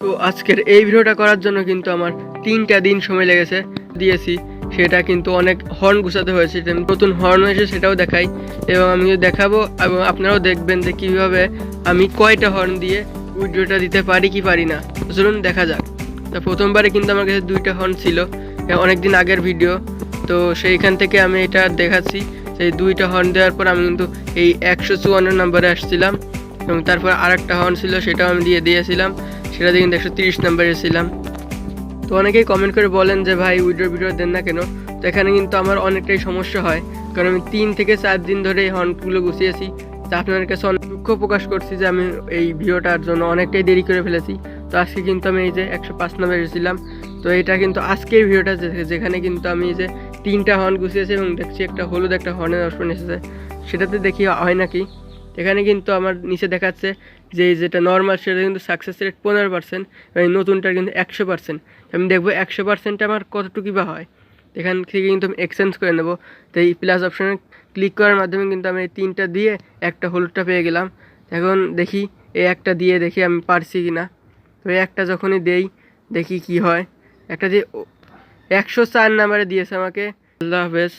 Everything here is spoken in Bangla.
তো আজকের এই ভিডিওটা করার জন্য কিন্তু আমার তিনটা দিন সময় লেগেছে দিয়েছি। সেটা কিন্তু অনেক হর্ন গুছাতে হয়েছে নতুন হর্ন হয়েছে সেটাও দেখাই। এবং আমি দেখাবো, এবং আপনারাও দেখবেন যে কীভাবে আমি কয়টা হর্ন দিয়ে ভিডিওটা দিতে পারি কি পারি না। চলুন দেখা যাক। তো প্রথমবারে কিন্তু আমার কাছে দুইটা হর্ন ছিল অনেক দিন আগের ভিডিও তো সেইখান থেকে আমি এটা দেখাচ্ছি। সেই দুইটা হর্ন দেওয়ার পর আমি কিন্তু এই একশো চুয়ান্ন নম্বরে আসছিলাম। এবং তারপর আরেকটা হর্ন ছিল, সেটাও আমি দিয়ে দিয়েছিলাম। সেটা দিয়ে কিন্তু একশো তিরিশ নম্বরে এসেছিলাম তো অনেকেই কমেন্ট করে বলেন যে, ভাই উইড্রো ভিডিও দেন না কেন? তো এখানে কিন্তু আমার অনেকটাই সমস্যা হয়। কারণ আমি তিন থেকে চার দিন ধরে এই হর্নগুলো গুছিয়েছি তা আপনাদের কাছে অনেক দুঃখ প্রকাশ করছি যে, আমি এই ভিডিওটার জন্য অনেকটাই দেরি করে ফেলেছি। তো আজকে কিন্তু আমি এই যে একশো পাঁচ নম্বরে এসেছিলাম তো এটা কিন্তু আজকের ভিডিওটা যেখানে কিন্তু আমি যে তিনটা হর্ন গুছিয়েছি এবং দেখছি একটা হলুদ, একটা হর্নের অপশন এসেছে সেটাতে দেখি হয় নাকি? এখানে কিন্তু আমার নিচে দেখাচ্ছে যে যেটা নর্মাল সেটা কিন্তু সাকসেস রেট পনেরো পার্সেন্ট এবং নতুনটার কিন্তু একশো পার্সেন্ট আমি দেখব একশো পার্সেন্ট আমার কতটুকু বা হয়। এখান থেকে কিন্তু আমি এক্সচেঞ্জ করে নেব। তো এই প্লাস অপশানে ক্লিক করার মাধ্যমে কিন্তু আমি এই তিনটা দিয়ে একটা হলুদটা পেয়ে গেলাম। এখন দেখি এই একটা দিয়ে দেখি আমি পারছি কি না তো এই একটা যখনই দেই, দেখি কি হয়। একটা যে একশো চার নাম্বারে দিয়েছে আমাকে। আল্লাহ হাফেজ।